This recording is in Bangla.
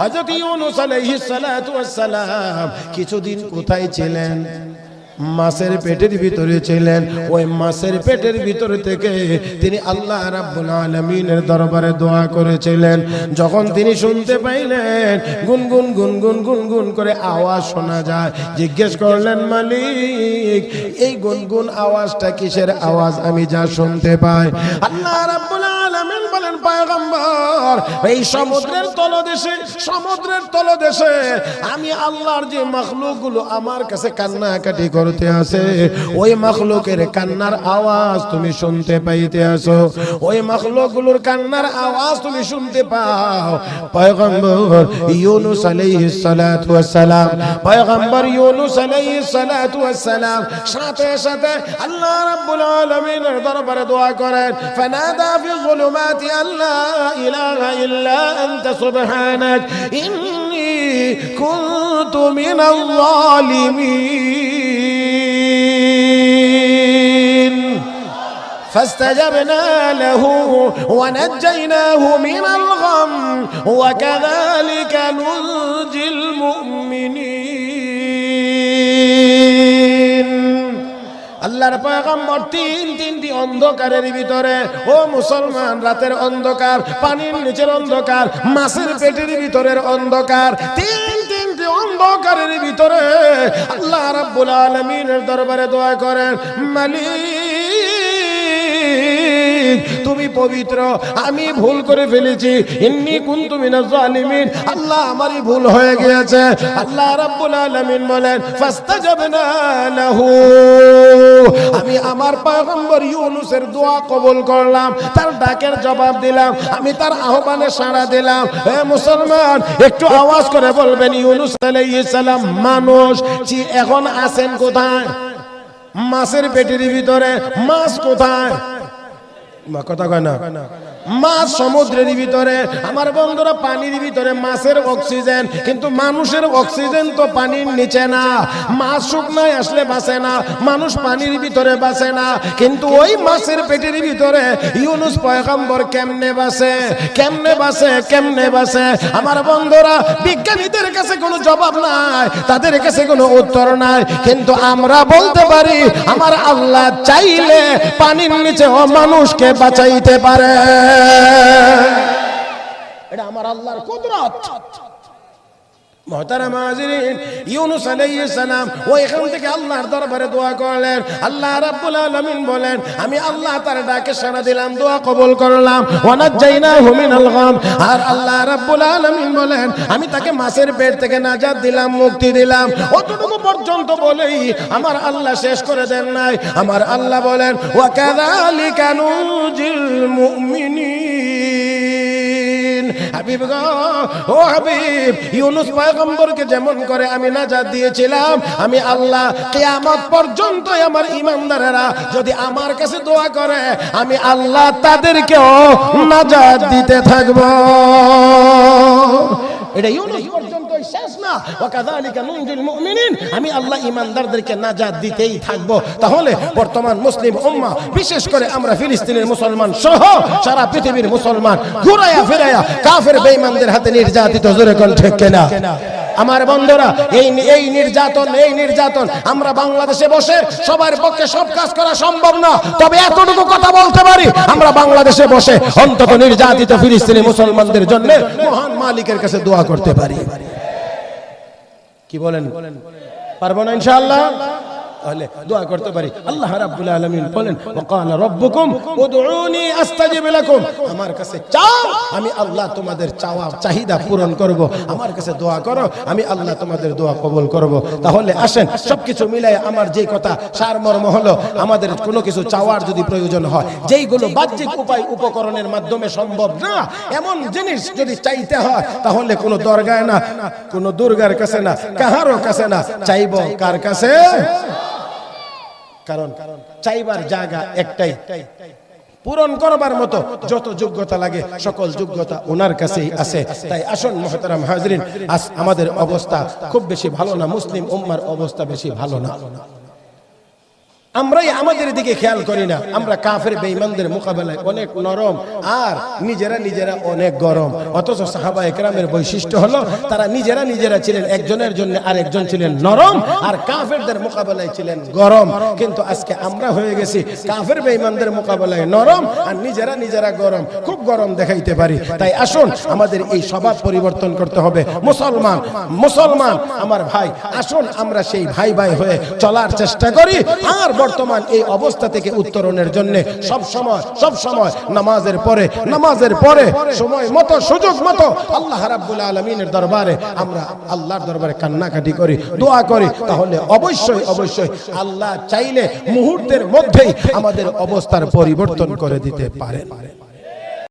হযরত ইউনুস আলাইহিস সালাতু ওয়াস সালাম কিছুদিন কোথায় ছিলেন? মাছের পেটের ভিতরে ছিলেন। ওই মাছের পেটের ভিতর থেকে তিনি আল্লাহ রাব্বুল আলামিনের দরবারে দোয়া করেছিলেন। যখন তিনি শুনতে পাইলেন, গুনগুন গুনগুন গুনগুন করে আওয়াজ শোনা যায়। জিজ্ঞেস করলেন, মালিক, এই গুনগুন আওয়াজটা কিসের আওয়াজ? আমি যা শুনতে পাই। আল্লাহ রাব্বুল আলামিন বলেন, পয়গম্বর, এই সমুদ্রের তলদেশে সমুদ্রের তলদেশে আমি আল্লাহর যে মখলুকগুলো আমার কাছে কান্নাকাটি করতে আছে ওই মখলুকের কান্নার আওয়াজ তুমি শুনতে পাইতে আসো। ওই মখলুকগুলোর কান্নার আওয়াজ তুমি শুনতে পাও। পয়গম্বর ইউনুস আলাইহিস সালাতু ওয়াস সালাম পয়গম্বর ইউনুস আলাইহিস সালাতু ওয়াস সালাম সাথে সাথে আল্লাহ রাব্বুল আলামিনের দরবারে দোয়া করেন, ফানাদা ফি যুলুমাতি আল্লা ইলাহা ইল্লা আনতা সুবহানাক, ইন্নী কুনতু মিনাল জালিমিন فاستجبنا له ونجيناه من الغم وكذلك ننجي المؤمنين আল্লাহর পয়গম্বর তিন তিনটি অন্ধকারের ভিতরে ও মুসলমান রাতের অন্ধকার পানির নিচের অন্ধকার মাছের পেটের ভিতরের অন্ধকার তিন তিনটি অন্ধকারের ভিতরে আল্লাহ রাব্বুল আলামিনের দরবারে দোয়া করেন মালিক তুমি পবিত্র, আমি ভুল করে ফেলেছি। ইন্নি কুনতু মিনাজ জালিমিন। আল্লাহ আমারই ভুল হয়ে গিয়েছে। আল্লাহ রাব্বুল আলামিন বলেন, ফাস্তাজাবনা লাহু। আমি আমার পয়গম্বর ইউনুসের দোয়া কবুল করলাম, তার ডাকের জবাব দিলাম, আমি তার আহ্বানে সাড়া দিলাম। হে মুসলমান, একটু আওয়াজ করে বলবেন, ইউনুস আলাইহিস সালাম, মানুষ এখন আছেন কোথায়? মাছের পেটের ভিতরে, মাছ কোথায়? কথা কয় না। মাছ সমুদ্রের ভিতরে, আমার বন্ধুরা পানির ভিতরে মাছের অক্সিজেন কিন্তু মানুষের অক্সিজেন তো পানির নিচে না। মাছ শুকনায় আসলে বাঁচে না, মানুষ পানির ভিতরে বাঁচে না। কিন্তু ওই মাছের পেটের ভিতরে ইউনুস পয়গম্বর কেমনে বাসে কেমনে বাসে কেমনে বাসে আমার বন্ধুরা, বিজ্ঞানীদের কাছে কোনো জবাব নাই, তাদের কাছে কোনো উত্তর নাই। কিন্তু আমরা বলতে পারি, আমার আল্লাহ চাইলে পানির নিচে ও মানুষকে বাঁচাইতে পারে। এটা আমার আল্লাহর কুদরত। মহতারাম হাজিরিন ইউনুস আলাইহিস সালাম ও এখান থেকে আল্লাহর দরবারে দোয়া করলেন। আল্লাহ রাব্বুল আলামিন বলেন, আমি আল্লাহ তার ডাকে সাড়া দিলাম, দোয়া কবুল করলাম। ওয়ানাজ্জাইনাহু মিনাল গাম। আর আল্লাহ রাব্বুল আলামিন বলেন, আমি তাকে মাছের পেট থেকে নাজাত দিলাম, মুক্তি দিলাম। অতটুকু পর্যন্ত বলেই আমার আল্লাহ শেষ করে দেন নাই। আমার আল্লাহ বলেন, ওয়া কাযালিকা নুজিল মুমিনিন। হাবিব গ, ও হাবিব, ইউনুস পয়গম্বরকে যেমন করে আমি নাজাত দিয়েছিলাম, আমি আল্লাহ কিয়ামত পর্যন্ত আমার ইমানদারেরা যদি আমার কাছে দোয়া করে, আমি আল্লাহ তাদেরকেও নাজাত দিতে থাকব। এটা ইউনুস আমি আল্লাহ ইমানদারদেরকে দিতেই তাহলে বর্তমান মুসলিম বিশেষ করে আমরা ফিলিস্তিনের মুসলমান সহ সারা পৃথিবীর মুসলমান কাফের হাতে নির্যাতিত জোরে আমার বন্ধুরা, এই এই নির্যাতন এই নির্যাতন আমরা বাংলাদেশে বসে সবার পক্ষে সব কাজ করা সম্ভব না। তবে এতটুকু কথা বলতে পারি, আমরা বাংলাদেশে বসে অন্তত নির্যাতিত ফিলিস্তিনি মুসলমানদের জন্য মহান মালিকের কাছে দোয়া করতে পারি। কি বলেন? পারব না ইনশাআল্লাহ? তাহলে দোয়া করতে পারি। আল্লাহ রাব্বুল আলামিন বলেন ওয়াকালা রাব্বুকুম, উদউনি আস্তাজিব লাকুম। আমার কাছে চাও, আমি আল্লাহ তোমাদের চাওয়া, চাহিদা পূরণ করব। আমার কাছে দোয়া করো, আমি আল্লাহ তোমাদের দোয়া কবুল করব। তাহলে আসেন, সবকিছু মিলাই আমার যে কথা সারমর্ম হলো, আমাদের কোনো কিছু চাওয়ার যদি প্রয়োজন হয়, যেইগুলো বাহ্যিক উপায় উপকরণের মাধ্যমে সম্ভব না, এমন জিনিস যদি চাইতে হয়, তাহলে কোনো দরগায় না, কোনো দুর্গার কাছে না, কাহারও কাছে না, চাইব কার কাছে? কারণ চাইবার জায়গা একটাই। পূরণ করবার মতো যত যোগ্যতা লাগে, সকল যোগ্যতা ওনার কাছেই আছে। তাই আসুন মহতারাম হাজরিন, আজ আমাদের অবস্থা খুব বেশি ভালো না, মুসলিম উম্মার অবস্থা বেশি ভালো না। আমরাই আমাদের দিকে খেয়াল করি না। আমরা কাফের বেঈমানদের মোকাবেলায় অনেক নরম আর নিজেরা নিজেরা অনেক গরম। অথচ সাহাবা একরামের বৈশিষ্ট্য হলো, তারা নিজেরা নিজেরা ছিলেন, একজনের জন্য আরেকজন ছিলেন নরম আর কাফেরদের মোকাবেলায় ছিলেন গরম। কিন্তু আজকে আমরা হয়ে গেছি কাফের বেঈমানদের মোকাবেলায় নরম আর নিজেরা নিজেরা গরম। খুব গরম দেখাইতে পারি। তাই আসুন, আমাদের এই স্বভাব পরিবর্তন করতে হবে। মুসলমান মুসলমান, আমার ভাই, আসুন আমরা সেই ভাই ভাই হয়ে চলার চেষ্টা করি। আর বর্তমান এই অবস্থা থেকে উত্তরণের জন্য সব সময় সব সময় নামাজের পরে নামাজের পরে, সময় মতো, সুযোগ মতো আল্লাহ রাব্বুল আলামিনের দরবারে আমরা আল্লাহর দরবারে কান্নাকাটি করি, দোয়া করি। তাহলে অবশ্যই অবশ্যই আল্লাহ চাইলে মুহূর্তের মধ্যেই আমাদের অবস্থার পরিবর্তন করে দিতে পারে